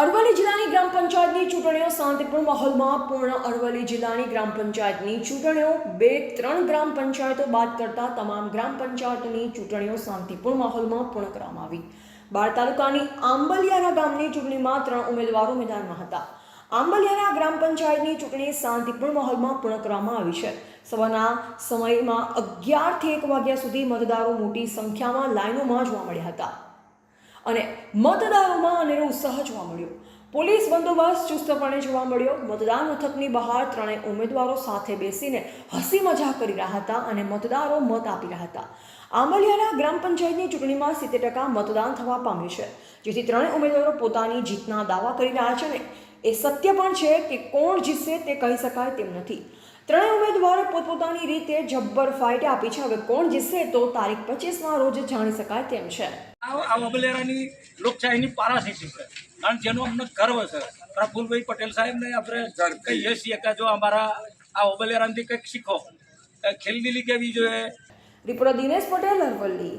અરવલ્લી જિલ્લાની ગ્રામ પંચાયતની ચૂંટણીઓ શાંતિપૂર્ણ માહોલમાં પૂર્ણ અરવલ્લી જિલ્લાની ગ્રામ પંચાયતની ચૂંટણીઓ બે ત્રણ ગ્રામ પંચાયતો બાદ કરતા તમામ ગ્રામ પંચાયતની ચૂંટણીઓ શાંતિપૂર્ણ માહોલમાં પૂર્ણ કરવામાં આવી. બાળ તાલુકાની આંબલિયારા ગામની ચૂંટણીમાં ત્રણ ઉમેદવારો મેદાનમાં હતા. આંબલિયારા ગ્રામ પંચાયતની ચૂંટણી શાંતિપૂર્ણ માહોલમાં પૂર્ણ કરવામાં આવી છે. સવારના સમયમાં અગિયારથી એક વાગ્યા સુધી મતદારો મોટી સંખ્યામાં લાઈનોમાં જોવા મળ્યા હતા. અને મતદારોમાં અનેરો ઉત્સાહ જોવા મળ્યો. પોલીસ બંદોબસ્ત ચુસ્તપણે જોવા મળ્યો. મતદાન મથકની બહાર ત્રણેય ઉમેદવારો સાથે બેસીને હસી મજાક કરી રહ્યા હતા અને મતદારો મત આપી રહ્યા હતા. આંબલિયાના ગ્રામ પંચાયતની ચૂંટણીમાં સિત્તેર ટકા મતદાન થવા પામ્યું છે, જેથી ત્રણેય ઉમેદવારો પોતાની જીતના દાવા કરી રહ્યા છે ને એ સત્ય પણ છે કે કોણ જીતશે તે કહી શકાય તેમ નથી. ત્રણેય ઉમેદવારો પોતપોતાની રીતે જબ્બર ફાઇટ આપી છે. હવે કોણ જીતશે તો તારીખ પચીસમાં રોજ જાણી શકાય તેમ છે. આ વગલેરાની લોકશાહીની પારાશીસી છે. કારણ જેનો અમને ગર્વ છે. પ્રફુલભાઈ પટેલ સાહેબને આપણે કહીએ છીએ કે જો અમારા આ ઓબલેરામાંથી કંઈક શીખો. ખેલદિલી કેવી જોઈએ. રિપોર્ટર દિનેશ પટેલ અરવલ્લી.